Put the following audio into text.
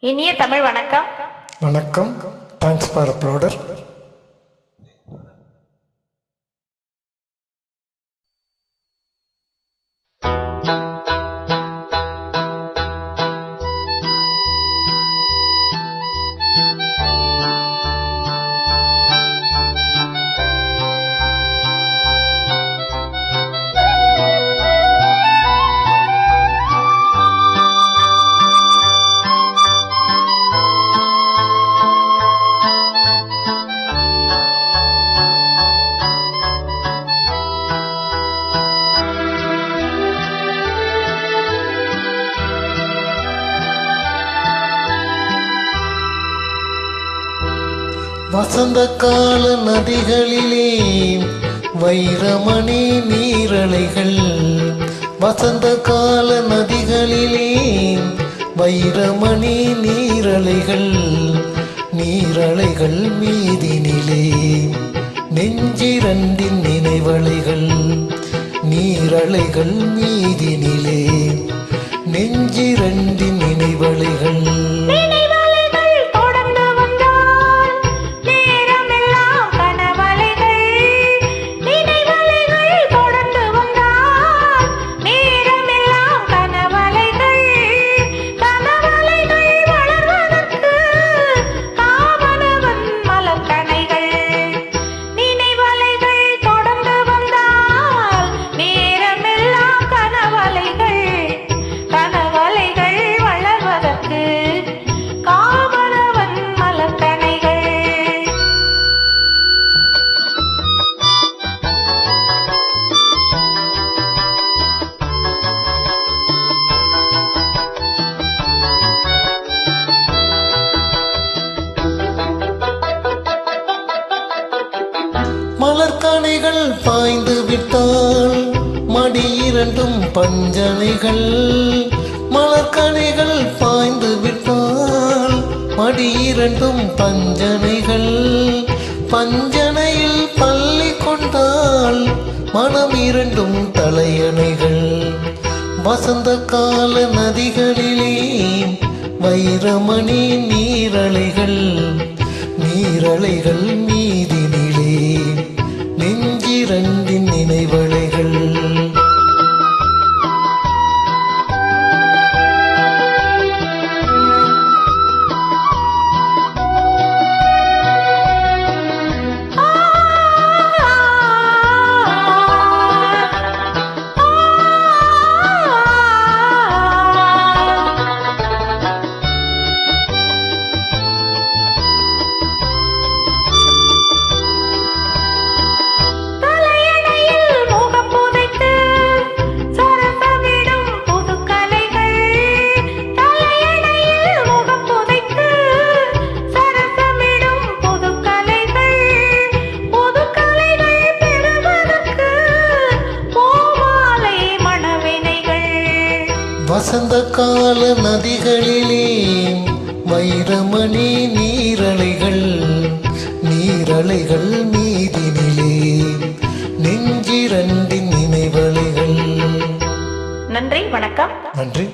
இனிய தமிழ் வணக்கம். வணக்கம். தேங்க்ஸ் ஃபார் அப்லோடர் வசந்த கால நதிகளிலே வைரமணி நீரலைகள். வசந்த கால நதிகளிலே வைரமணி நீரலைகள். நீரலைகள் மீதினிலே நெஞ்சிரண்டின் நினைவலைகள். நீரலைகள் மீதினிலே நெஞ்சிரண்டின் நினைவலைகள். மலர்கணைகள் பாய்ந்து விட்டால் மடி இரண்டும் பஞ்சனைகள் மலர்கணைகள் பாய்ந்து விட்டால் மடி இரண்டும் பஞ்சனைகள். பஞ்சனையில் பள்ளி கொண்டால் மனம் இரண்டும் தலையணைகள். வசந்த கால நதிகளிலே வைரமணி நீரலைகள். நீரலைகள் நீ நெஞ்சிரண்டின் நினைவலைகள். வசந்த கால நதிகளிலே வைரமணி நீரலைகள் நீரலைகள் மீதினிலே நெஞ்சிரண்டின் நினைவலைகள். நன்றி வணக்கம். நன்றி.